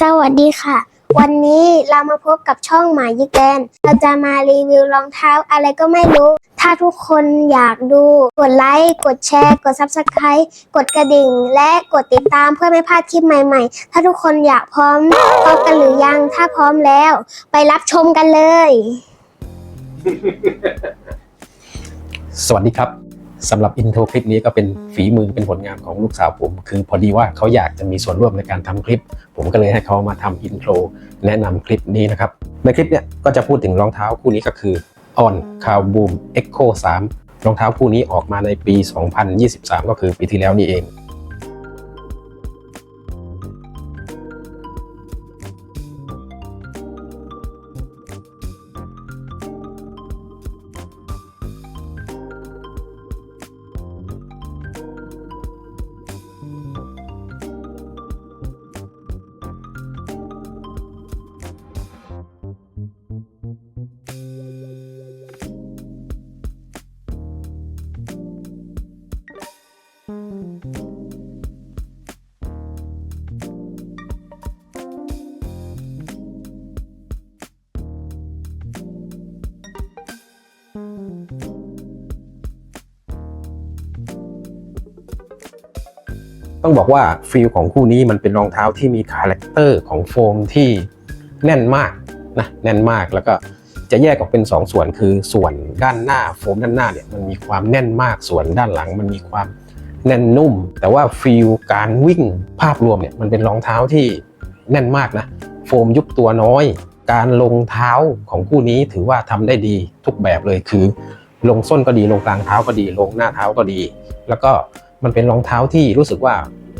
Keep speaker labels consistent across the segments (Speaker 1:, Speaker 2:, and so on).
Speaker 1: สวัสดีค่ะ วันนี้เรามาพบกับช่องหมายิกแกนเราจะมารีวิวรองเท้าอะไรก็ไม่รู้ ถ้าทุกคนอยากดู กดไลค์กดแชร์ กด Subscribe กดกระดิ่ง และกดติดตามเพื่อไม่พลาดคลิปใหม่ๆ ถ้าทุกคนอยากพร้อมพร้อมกันหรือยังถ้าพร้อมแล้ว ไปรับชมกันเลย
Speaker 2: สวัสดีครับ สำหรับอินโทรคลิปนี้ก็เป็นฝีมือเป็นผลงานของลูกสาวผม คือพอดีว่าเขาอยากจะมีส่วนร่วมในการทำคลิป ผมก็เลยให้เขามาทำอินโทรแนะนำคลิปนี้นะครับ ในคลิปเนี้ยก็จะพูดถึงรองเท้าคู่นี้ก็คือ On c o w Boom Echo 3รองเท้าคู่นี้ออกมาในปี 2023 ก็คือปีที่แล้วนี่เอง ต้องบอกว่าฟีลของคู่นี้มันเป็นรองเท้าที่มีคาแรคเตอร์ของโฟมที่แน่นมากนะแน่นมากแล้วก็จะแยกออกเป็น 2 ส่วนคือส่วนด้านหน้าโฟมด้านหน้าเนี่ยมันมีความแน่นมากส่วนด้านหลัง มันมีความแน่นนุ่ม แต่ว่าฟีลการวิ่งภาพรวมเนี่ยมันเป็นรองเท้าที่แน่นมากนะโฟมยุบตัวน้อย การลงเท้าของคู่นี้ถือว่าทำได้ดีทุกแบบเลยคือ ลงส้นก็ดีลงกลางเท้าก็ดี ลงหน้าเท้าก็ดี แล้วก็ มันเป็นรองเท้าที่รู้สึกว่า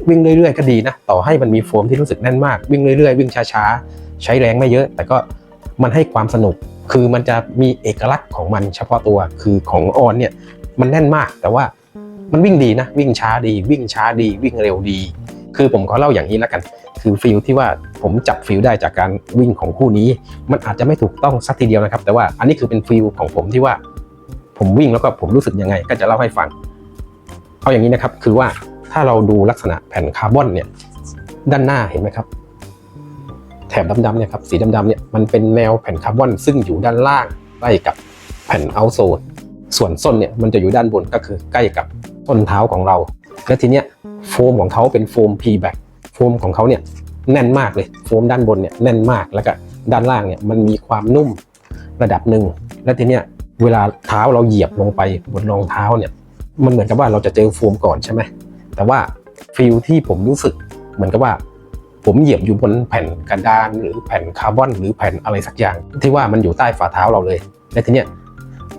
Speaker 2: วิ่งเรื่อยๆก็ดีนะ ต่อให้มันมีโฟมที่รู้สึกแน่นมาก วิ่งเรื่อยๆ วิ่งช้าๆ ใช้แรงไม่เยอะ แต่ก็มันให้ความสนุก คือมันจะมีเอกลักษณ์ของมันเฉพาะตัว คือของออนเนี่ยมันแน่นมาก แต่ว่ามันวิ่งดีนะ วิ่งช้าดี วิ่งช้าดี วิ่งเร็วดี คือผมขอเล่าอย่างนี้แล้วกัน คือฟิลที่ว่าผมจับฟิลได้จากการวิ่งของคู่นี้ มันอาจจะไม่ถูกต้องสักทีเดียวนะครับ แต่ว่าอันนี้คือเป็นฟิลของผมที่ว่า ผมวิ่งแล้วก็ผมรู้สึกยังไง ก็จะเล่าให้ฟัง เอาอย่างนี้นะครับ คือว่าถ้าเราดูลักษณะแผ่นคาร์บอนเนี่ยด้านหน้าเห็นไหมครับแถบดำๆเนี่ยครับสีดำๆเนี่ยมันเป็นแนวแผ่นคาร์บอนซึ่งอยู่ด้านล่างใกล้กับแผ่นเอาโซนส่วนส้นเนี่ยมันจะอยู่ด้านบนก็คือใกล้กับต้นเท้าของเรา และทีเนี้ยโฟมของเขาเป็นโฟม P back โฟมของเขาเนี่ยแน่นมากเลยโฟมด้านบนเนี่ยแน่นมากแล้วก็ด้านล่างเนี่ยมันมีความนุ่มระดับหนึ่งและทีเนี้ยเวลาเท้าเราเหยียบลงไปบนรองเท้าเนี่ย มันเหมือนกับว่าเราจะเจอโฟมก่อนใช่ไหมแต่ว่าฟิลที่ผมรู้สึกเหมือนกับว่า ผมเหยียบอยู่บนแผ่นกระดาน หรือแผ่นคาร์บอน หรือแผ่นอะไรสักอย่าง ที่ว่ามันอยู่ใต้ฝ่าเท้าเราเลย และทีเนี้ย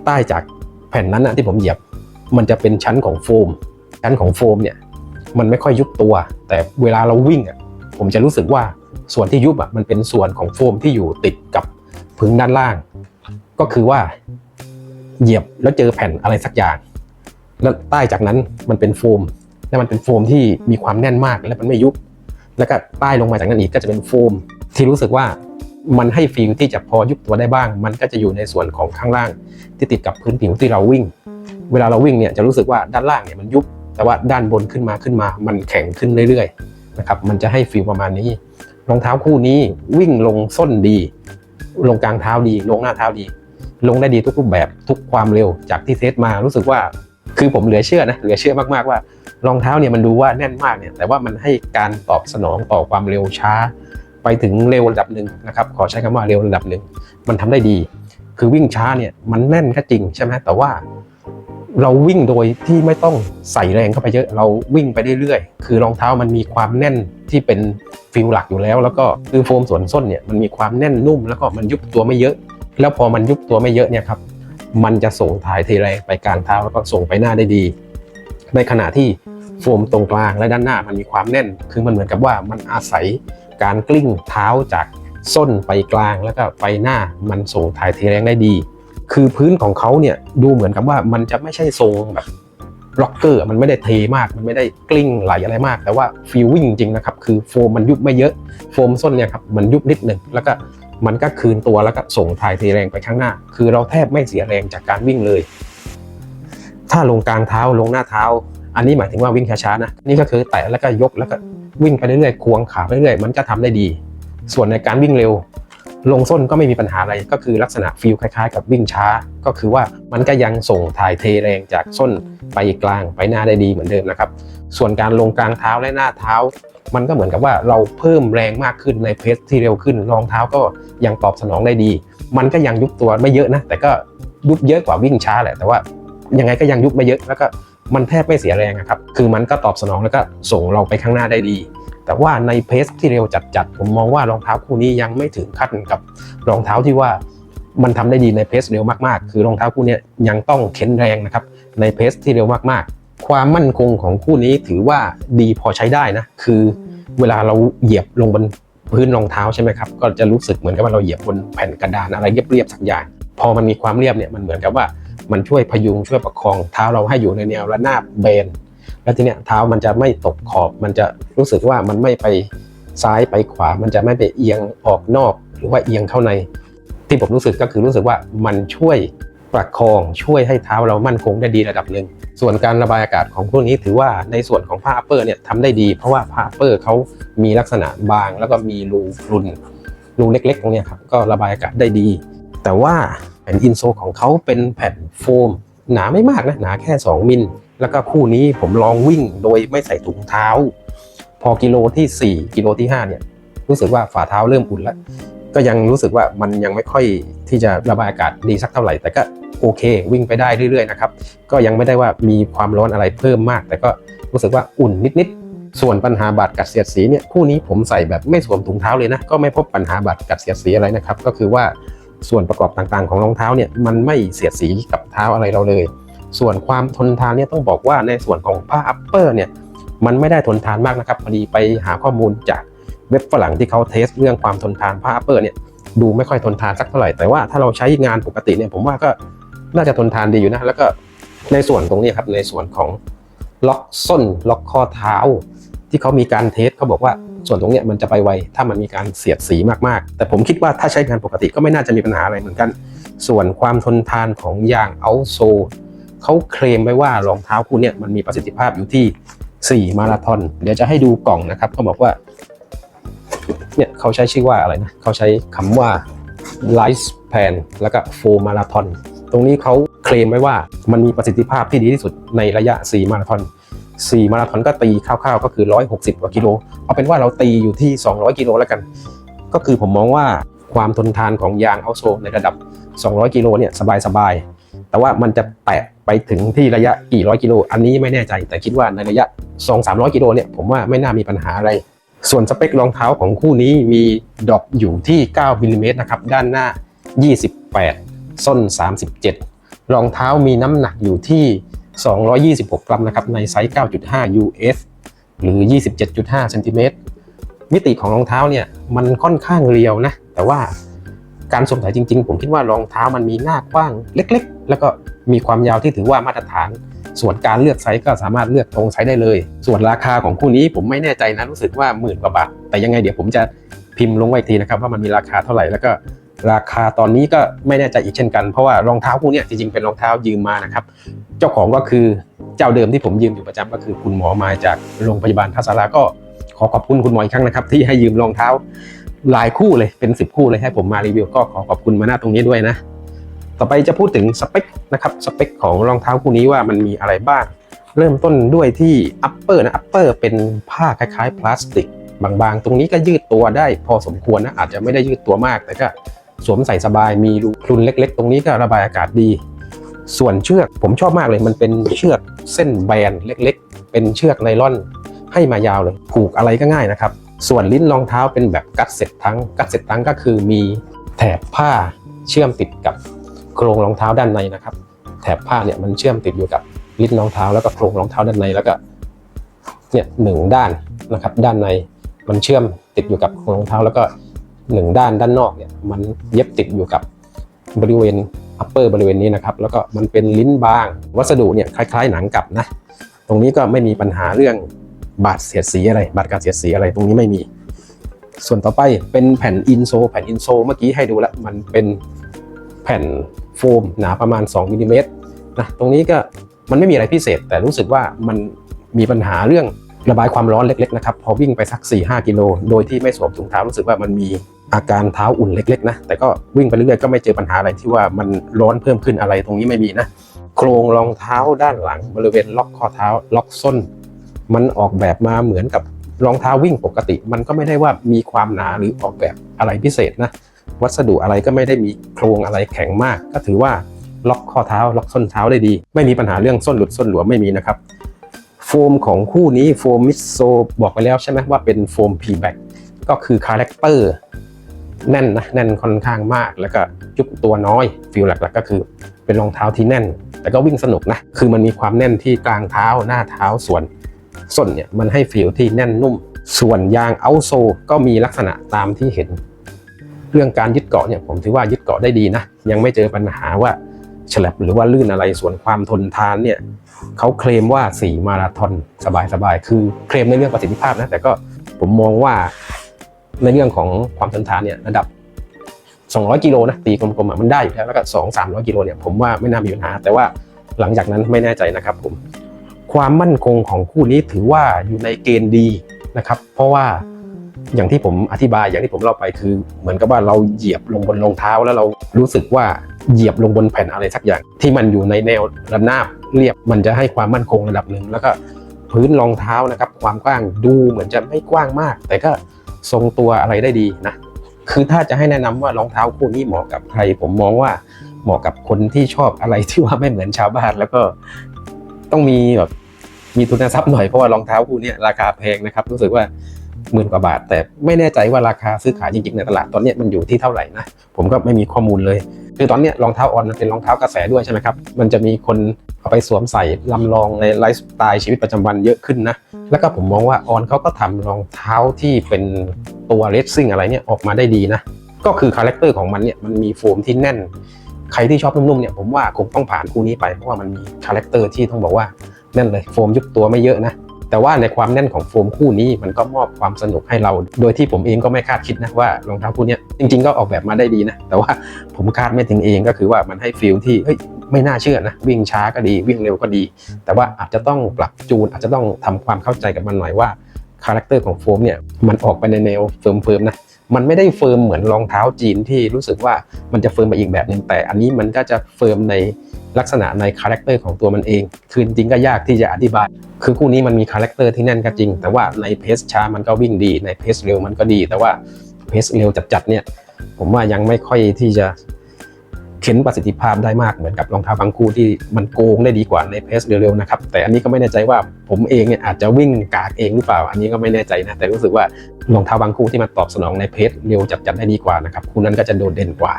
Speaker 2: ใต้จากแผ่นนั้นนะที่ผมเหยียบ มันจะเป็นชั้นของโฟม ชั้นของโฟมเนี่ยมันไม่ค่อยยุบตัว แต่เวลาเราวิ่งอะผมจะรู้สึกว่าส่วนที่ยุบอะมันเป็นส่วนของโฟมที่อยู่ติดกับพื้นด้านล่าง ก็คือว่า เหยียบแล้วเจอแผ่นอะไรสักอย่าง แล้วใต้จากนั้นมันเป็นโฟม และมันเป็นโฟมที่มีความแน่นมากและมันไม่ยุบ แล้วก็ใต้ลงมาจากนั้นอีกก็จะเป็นโฟม ที่รู้สึกว่ามันให้ฟีลที่จะพอยุบตัวได้บ้าง มันก็จะอยู่ในส่วนของข้างล่างที่ติดกับพื้นผิวที่เราวิ่ง เวลาเราวิ่งเนี่ยจะรู้สึกว่าด้านล่างเนี่ยมันยุบ แต่ว่าด้านบนขึ้นมาขึ้นมา มันแข็งขึ้นเรื่อยๆนะครับ มันจะให้ฟีลประมาณนี้ รองเท้าคู่นี้วิ่งลงส้นดี ลงกลางเท้าดี ลงหน้าเท้าดี ลงได้ดีทุกรูปแบบทุกความเร็ว จากที่เซตมารู้สึกว่า คือผมเหลือเชื่อนะเหลือเชื่อมากๆว่ารองเท้าเนี่ยมันดูว่าแน่นมากเนี่ยแต่ว่ามันให้การตอบสนองต่อความเร็วช้า ไปถึงเร็วระดับหนึ่งนะครับขอใช้คำว่าเร็วระดับหนึ่งมันทำได้ดี คือวิ่งช้าเนี่ยมันแน่นก็จริงใช่ไหมแต่ว่าเราวิ่งโดยที่ไม่ต้องใส่แรงเข้าไปเยอะ เราวิ่งไปเรื่อยๆ คือรองเท้ามันมีความแน่นที่เป็นฟิลหลักอยู่แล้ว แล้วก็คือโฟมส่วนส้นเนี่ยมันมีความแน่นนุ่มแล้วก็มันยุบตัวไม่เยอะ แล้วพอมันยุบตัวไม่เยอะเนี่ยครับ มันจะส่งถ่ายเทแรงไปกลางเท้าแล้วก็ส่งไปหน้าได้ดี ในขณะที่โฟมตรงกลางและด้านหน้ามันมีความแน่น คือมันเหมือนกับว่ามันอาศัยการกลิ้งเท้าจากส้นไปกลางแล้วก็ไปหน้ามันส่งถ่ายเทแรงได้ดี คือพื้นของเขาเนี่ยดูเหมือนกับว่ามันจะไม่ใช่ทรงแบบล็อกเกอร์มันไม่ได้เทมาก มันไม่ได้กลิ้งไหลอะไรมาก แต่ว่าฟีลวิ่งจริงๆนะครับ คือโฟมมันยุบไม่เยอะ โฟมส้นเนี่ยครับ มันยุบนิดหนึ่ง แล้วก็ มันก็คืนตัวแล้วก็ส่งถ่ายเทแรงไปข้างหน้า คือเราแทบไม่เสียแรงจากการวิ่งเลย ถ้าลงกลางเท้าลงหน้าเท้า อันนี้หมายถึงว่าวิ่งช้าๆนะ นี่ก็คือแตะแล้วก็ยกแล้วก็วิ่งไปเรื่อยๆควงขาไปเรื่อยๆมันจะทำได้ดี ส่วนในการวิ่งเร็ว ลงส้นก็ไม่มีปัญหาอะไรก็คือลักษณะฟีลคล้ายๆ กับวิ่งช้า ก็คือว่ามันก็ยังส่งถ่ายเทแรงจากส้นไปกลางไปหน้าได้ดีเหมือนเดิมนะครับ ส่วนการลงกลางเท้าและหน้าเท้า มันก็เหมือนกับว่าเราเพิ่มแรงมากขึ้นในเพสที่เร็วขึ้นรองเท้าก็ยังตอบสนองได้ดี มันก็ยังยุบตัวไม่เยอะนะ แต่ก็ยุบเยอะกว่าวิ่งช้าแหละแต่ว่ายังไงก็ยังยุบไม่เยอะแล้วก็มันแทบไม่เสียแรงครับ คือมันก็ตอบสนองแล้วก็ส่งเราไปข้างหน้าได้ดี แต่ว่าในเพสที่เร็วจัดๆ ผมมองว่ารองเท้าคู่นี้ยังไม่ถึงขั้นกับรองเท้าที่ว่ามันทำได้ดีในเพสเร็วมากๆ คือรองเท้าคู่นี้ยังต้องเข็นแรงนะครับ ในเพสที่เร็วมากๆ ความมั่นคงของคู่นี้ถือว่าดีพอใช้ได้นะ คือเวลาเราเหยียบลงบนพื้นรองเท้าใช่ไหมครับก็จะรู้สึกเหมือนกับว่าเราเหยียบบนแผ่นกระดานอะไรเรียบๆสักอย่าง พอมันมีความเรียบเนี่ยมันเหมือนกับว่ามันช่วยพยุงช่วยประคองเท้าเราให้อยู่ในแนวระนาบเบน แล้วทีเนี้ยเท้ามันจะไม่ตกขอบ มันจะรู้สึกว่ามันไม่ไปซ้ายไปขวา มันจะไม่ไปเอียงออกนอก หรือว่าเอียงเข้าใน ที่ผมรู้สึกก็คือรู้สึกว่ามันช่วย ประคองช่วยให้เท้าเรามั่นคงได้ดีระดับหนึ่ง ส่วนการระบายอากาศของพวกนี้ถือว่าในส่วนของผ้าอัปเปอร์เนี่ยทำได้ดี เพราะว่าผ้าอัปเปอร์เขามีลักษณะบาง แล้วก็มีรูรุนรูเล็กๆตรงนี้ครับก็ระบายอากาศได้ดี แต่ว่าแผ่นอินโซของเขาเป็นแผ่นโฟม หนาไม่มากนะหนาแค่ 2 มิล แล้วก็คู่นี้ผมลองวิ่งโดยไม่ใส่ถุงเท้า พอกิโลที่ 4 กิโลที่5เนี่ยรู้สึกว่าฝ่าเท้าเริ่มอุ่นแล้ว ก็ยังรู้สึกว่ามันยังไม่ค่อยที่จะระบายอากาศดีสักเท่าไหร่ แต่ก็โอเค วิ่งไปได้เรื่อยๆนะครับก็ยังไม่ได้ว่ามีความร้อนอะไรเพิ่มมาก แต่ก็รู้สึกว่าอุ่นนิดๆ ส่วนปัญหาบาดกัดเสียดสีเนี่ยคู่นี้ผมใส่แบบไม่สวมถุงเท้าเลยนะก็ไม่พบปัญหาบาดกัดเสียดสีอะไรนะครับก็คือว่าส่วนประกอบต่างๆ ของรองเท้าเนี่ยมันไม่เสียดสีกับเท้าอะไรเราเลย ส่วนความทนทานเนี่ยต้องบอกว่าในส่วนของผ้าอัปเปอร์เนี่ยมันไม่ได้ทนทานมากนะครับพอดีไปหาข้อมูลจาก เว็บฝรั่งที่เขาเทสเรื่องความทนทานผ้าอัปเปอร์เนี่ยดูไม่ค่อยทนทานสักเท่าไหร่ แต่ว่าถ้าเราใช้งานปกติเนี่ยผมว่าก็น่าจะทนทานดีอยู่นะ แล้วก็ในส่วนตรงนี้ครับในส่วนของล็อกส้นล็อกข้อเท้า ที่เขามีการเทสเขาบอกว่าส่วนตรงนี้มันจะไปไวถ้ามันมีการเสียดสีมากๆ แต่ผมคิดว่าถ้าใช้งานปกติก็ไม่น่าจะมีปัญหาอะไรเหมือนกัน ส่วนความทนทานของยางเอาโซเขาเคลมไว้ว่ารองเท้าคู่นี้มันมีประสิทธิภาพอยู่ที่ 4 มาราธอนเดี๋ยวจะให้ดูกล่องนะครับเขาบอกว่า เนี่ยเขาใช้ชื่อว่าอะไรนะเขาใช้คำว่า Life Plan แล้วก็4มาราธอนตรงนี้เขาเคลมไว้ว่ามันมีประสิทธิภาพที่ดีที่สุดในระยะ 4 มาราธอน4 มาราธอนก็ตีคร่าวๆ ก็คือ 160 กว่ากิโล เอาเป็นว่าเราตีอยู่ที่ 200 กิโลแล้วกัน ก็คือผมมองว่าความทนทานของยางเอาโซในระดับ 200 กิโลเนี่ยสบายๆ แต่ว่ามันจะแตะไปถึงที่ระยะกี่ร้อยกิโล อันนี้ไม่แน่ใจ แต่คิดว่าในระยะ 2-300 กิโลเนี่ยผมว่าไม่น่ามีปัญหาอะไร ส่วนสเปครองเท้าของคู่นี้มีดอปอยู่ที่ 9มิลลิเมตรนะครับ ด้านหน้า 28 ส้น 37 รองเท้ามีน้ำหนักอยู่ที่ 226 กรัมนะครับ ในไซส์ 9.5 US หรือ 27.5เซนติเมตรมิติของรองเท้าเนี่ยมันค่อนข้างเรียวนะ แต่ว่าการสวมใส่จริงๆ ผมคิดว่ารองเท้ามันมีหน้ากว้างเล็ก ๆ แล้วก็มีความยาวที่ถือว่ามาตรฐาน ส่วนการเลือกไซส์ก็สามารถเลือกตรงไซส์ได้เลย ส่วนราคาของคู่นี้ผมไม่แน่ใจนะรู้สึกว่าหมื่นกว่าบาท แต่ยังไงเดี๋ยวผมจะพิมพ์ลงไว้ทีนะครับว่ามันมีราคาเท่าไหร่แล้วก็ราคาตอนนี้ก็ไม่แน่ใจอีกเช่นกันเพราะว่ารองเท้าคู่นี้จริงๆเป็นรองเท้ายืมมานะครับ เจ้าของก็คือเจ้าเดิมที่ผมยืมอยู่ประจำก็คือคุณหมอมาจากโรงพยาบาลท่าสาราก็ขอขอบคุณคุณหมออีกครั้งนะครับ ที่ให้ยืมรองเท้าหลายคู่เลยเป็น 10 คู่เลยให้ผมมารีวิวก็ขอขอบคุณมาหน้าตรงนี้ด้วยนะ ต่อไปจะพูดถึงสเปคนะครับสเปคของรองเท้าคู่นี้ว่ามันมีอะไรบ้าง เริ่มต้นด้วยที่ upper นะ upper เป็นผ้าคล้ายๆ พลาสติก บางๆ ตรงนี้ก็ยืดตัวได้พอสมควรนะอาจจะไม่ได้ยืดตัวมากแต่ก็สวมใส่สบายมีรูพรุนเล็ก ๆ ตรงนี้ก็ระบายอากาศดี ส่วนเชือกผมชอบมากเลย มันเป็นเชือกเส้นแบนเล็ก ๆ เป็นเชือกไนล่อนให้มายาวเลย ผูกอะไรก็ง่ายนะครับ ส่วนลิ้นรองเท้าเป็นแบบกัดเสร็จทั้งกัดเสร็จทั้งก็คือมีแถบผ้าเชื่อมติดกับ โครงรองเท้าด้านในนะครับ แถบผ้าเนี่ยมันเชื่อมติดอยู่กับลิ้นรองเท้าแล้วก็โครงรองเท้าด้านในแล้วก็เนี่ยหนึ่งด้านนะครับ ด้านในมันเชื่อมติดอยู่กับโครงรองเท้าแล้วก็หนึ่งด้านด้านนอกเนี่ยมันเย็บติดอยู่กับบริเวณ upper บริเวณนี้นะครับ แล้วก็มันเป็นลิ้นบาง วัสดุเนี่ยคล้าย ๆ หนังกลับนะ ตรงนี้ก็ไม่มีปัญหาเรื่องบาดเสียดสีอะไร บาดการเสียดสีอะไรตรงนี้ไม่มี ส่วนต่อไปเป็นแผ่นอินโซ แผ่นอินโซเมื่อกี้ให้ดูแล้วมันเป็น แผ่นโฟมหนาประมาณ2มิลลิเมตรนะตรงนี้ก็มันไม่มีอะไรพิเศษ แต่รู้สึกว่ามันมีปัญหาเรื่องระบายความร้อนเล็กๆนะครับพอวิ่งไปสัก 4-5 กิโล โดยที่ไม่สวมถุงเท้ารู้สึกว่ามันมีอาการเท้าอุ่นเล็กๆนะแต่ก็วิ่งไปเรื่อยๆก็ไม่เจอปัญหาอะไรที่ว่ามันร้อนเพิ่มขึ้นอะไรตรงนี้ไม่มีนะโครงรองเท้าด้านหลังบริเวณล็อกข้อเท้าล็อกส้น มันออกแบบมาเหมือนกับรองเท้าวิ่งปกติ มันก็ไม่ได้ว่ามีความหนาหรือออกแบบอะไรพิเศษนะ วัสดุอะไรก็ไม่ได้มีโครงอะไรแข็งมาก ก็ถือว่าล็อกข้อเท้า ล็อกส้นเท้าได้ดี ไม่มีปัญหาเรื่องส้นหลุดส้นหลวมไม่มีนะครับ โฟมของคู่นี้โฟมมิสโซบอกไปแล้วใช่ไหมว่าเป็นโฟม p b a c ก็คือคาแรคเตอร์แน่นนะแน่นค่อนข้างมาก แล้วก็ยุบตัวน้อยฟิลหลักๆก็คือเป็นรองเท้าที่แน่น แต่ก็วิ่งสนุกนะคือมันมีความแน่นที่กลางเท้าหน้าเท้าส่วนส้นเนี่ยมันให้ฟีลที่แน่นนุ่ม ส่วนยางเอาโซก็มีลักษณะตามที่เห็น เรื่องการยึดเกาะเนี่ยผมถือว่ายึดเกาะได้ดีนะ ยังไม่เจอปัญหาว่าฉลับหรือว่าลื่นอะไรส่วนความทนทานเนี่ยเขาเคลมว่า 4 มาราธอนสบายๆ คือเคลมในเรื่องประสิทธิภาพนะ แต่ก็ผมมองว่าในเรื่องของความทนทานเนี่ยระดับ 200 กิโลนะตีกลมๆมันได้อยู่แล้วแล้วก็2 300 กิโลเนี่ยผมว่าไม่น่ามีปัญหา แต่ว่าหลังจากนั้นไม่แน่ใจนะครับผมความมั่นคงของคู่นี้ถือว่าอยู่ในเกณฑ์ดีนะครับ เพราะว่า อย่างที่ผมอธิบายอย่างที่ผมเล่าไปคือ เหมือนกับว่าเราเหยียบลงบนรองเท้าแล้วเรารู้สึกว่าเหยียบลงบนแผ่นอะไรสักอย่าง ที่มันอยู่ในแนวระนาบเรียบมันจะให้ความมั่นคงระดับหนึ่งแล้วก็พื้นรองเท้านะครับ ความกว้างดูเหมือนจะไม่กว้างมาก แต่ก็ทรงตัวอะไรได้ดีนะคือถ้าจะให้แนะนำว่ารองเท้าคู่นี้เหมาะกับใคร ผมมองว่าเหมาะกับคนที่ชอบอะไรที่ว่าไม่เหมือนชาวบ้านแล้วก็ต้องมีแบบมีทุนทรัพย์หน่อยเพราะว่ารองเท้าคู่นี้ราคาแพงนะครับ รู้สึกว่า หมื่นกว่าบาท แต่ไม่แน่ใจว่าราคาซื้อขายจริงๆในตลาดตอนเนี้ยมันอยู่ที่เท่าไหร่นะผมก็ไม่มีข้อมูลเลย คือตอนเนี้ยรองเท้าออนมันเป็นรองเท้ากระแสด้วยใช่ไหมครับมันจะมีคนเอาไปสวมใส่ลำลองในไลฟ์สไตล์ชีวิตประจำวันเยอะขึ้นนะแล้วก็ผมมองว่าออนเขาก็ทำรองเท้าที่เป็นตัวเลสซิ่งอะไรเนี่ยออกมาได้ดีนะก็คือคาแรคเตอร์ของมันเนี่ยมันมีโฟมที่แน่น ใครที่ชอบนุ่มๆเนี่ยผมว่าคงต้องผ่านคู่นี้ไปเพราะว่ามันมีคาแรคเตอร์ที่ต้องบอกว่าแน่นเลยโฟมยุบตัวไม่เยอะนะ แต่ว่าในความแน่นของโฟมคู่นี้มันก็มอบความสนุกให้เรา โดยที่ผมเองก็ไม่คาดคิดนะว่ารองเท้าคู่นี้จริง ๆ ก็ออกแบบมาได้ดีนะ แต่ว่าผมคาดไม่ถึงเองก็คือว่ามันให้ฟีลที่เฮ้ยไม่น่าเชื่อนะ วิ่งช้าก็ดีวิ่งเร็วก็ดี แต่ว่าอาจจะต้องปรับจูน อาจจะต้องทำความเข้าใจกับมันหน่อยว่าคาแรคเตอร์ของโฟมเนี่ยมันออกไปในแนวเฟิร์มๆนะ มันไม่ได้เฟิร์มเหมือนรองเท้าจีนที่รู้สึกว่ามันจะเฟิร์มไปอีกแบบหนึ่งแต่ อันนี้มันก็จะเฟิร์มในลักษณะในคาแรคเตอร์ของตัวมันเอง คือจริงๆก็ยากที่จะอธิบาย คือคู่นี้มันมีคาแรคเตอร์ที่แน่นก็จริง แต่ว่าในเพสช้ามันก็วิ่งดี ในเพสเร็วมันก็ดี แต่ว่าเพสเร็วจัดๆเนี่ย ผมว่ายังไม่ค่อยที่จะ เข็นประสิทธิภาพได้มากเหมือนกับรองเท้าบางคู่ที่มันโกงได้ดีกว่าในเพสเร็วๆนะครับแต่อันนี้ก็ไม่แน่ใจว่าผมเองเนี่ยอาจจะวิ่งกากเองหรือเปล่า อันนี้ก็ไม่แน่ใจนะแต่รู้สึกว่ารองเท้าบางคู่ที่มันตอบสนองในเพสเร็วจัดๆได้ดีกว่านะครับคู่นั้นก็จะโดดเด่นกว่า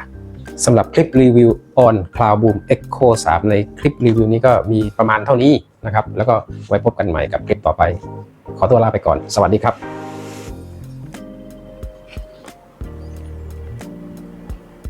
Speaker 2: สำหรับคลิปรีวิว on Cloud Boom Echo 3 ในคลิปรีวิวนี้ก็มีประมาณเท่านี้นะครับแล้วก็ไว้พบกันใหม่กับคลิปต่อไป ขอตัวลาไปก่อน สวัสดีครับ